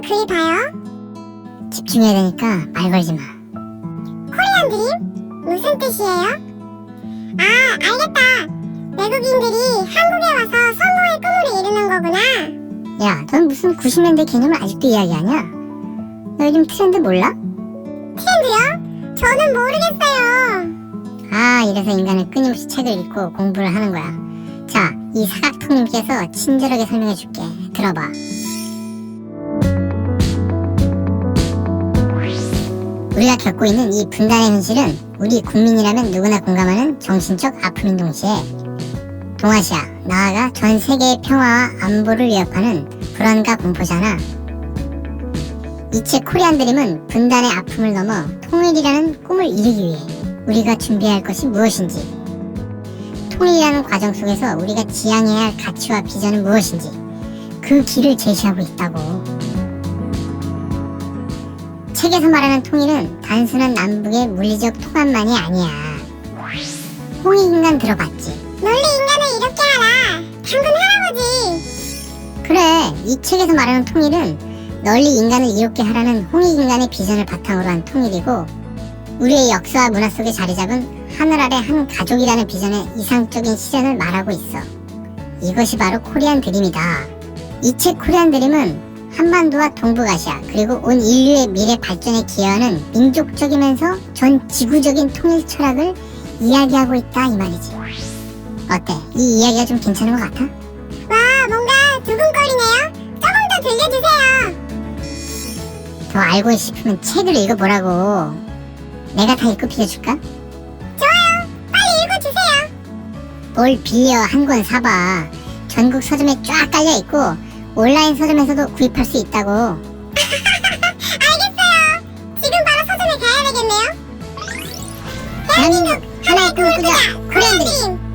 그리 봐요? 집중해야 되니까 말 걸지 마. 코리안 드림? 무슨 뜻이에요? 아, 알겠다. 외국인들이 한국에 와서 성공의 꿈을 이루는 거구나. 야, 넌 무슨 90년대 개념을 아직도 이야기하냐? 너 요즘 트렌드 몰라? 트렌드요? 저는 모르겠어요. 아, 이래서 인간은 끊임없이 책을 읽고 공부를 하는 거야. 자, 이 사각통님께서 친절하게 설명해 줄게. 들어봐. 우리가 겪고 있는 이 분단의 현실은 우리 국민이라면 누구나 공감하는 정신적 아픔인 동시에 동아시아, 나아가 전 세계의 평화와 안보를 위협하는 불안과 공포잖아. 이 책 코리안 드림은 분단의 아픔을 넘어 통일이라는 꿈을 이루기 위해 우리가 준비해야 할 것이 무엇인지, 통일이라는 과정 속에서 우리가 지향해야 할 가치와 비전은 무엇인지, 그 길을 제시하고 있다고. 책에서 말하는 통일은 단순한 남북의 물리적 통합만이 아니야. 홍익인간 들어봤지? 논리 인간을 이렇게 하라. 당근 할아버지. 그래, 이 책에서 말하는 통일은 널리 인간을 이롭게 하라는 홍익인간의 비전을 바탕으로 한 통일이고 우리의 역사와 문화 속에 자리 잡은 하늘 아래 한 가족이라는 비전의 이상적인 실현을 말하고 있어. 이것이 바로 코리안 드림이다. 이 책 코리안 드림은 한반도와 동북아시아 그리고 온 인류의 미래 발전에 기여하는 민족적이면서 전 지구적인 통일 철학을 이야기하고 있다 이 말이지. 어때? 이 이야기가 좀 괜찮은 것 같아? 와, 뭔가 두근거리네요. 조금 더 들려주세요. 더 알고 싶으면 책을 읽어보라고. 내가 다 읽고 빌려줄까? 좋아요. 빨리 읽어주세요. 뭘 빌려 한 권 사봐. 전국 서점에 쫙 깔려 있고 온라인 서점에서도 구입할 수 있다고. 알겠어요. 지금 바로 서점에 가야 되겠네요. 대한민국 하나의 꿈을 꾸자. 코리안 드림.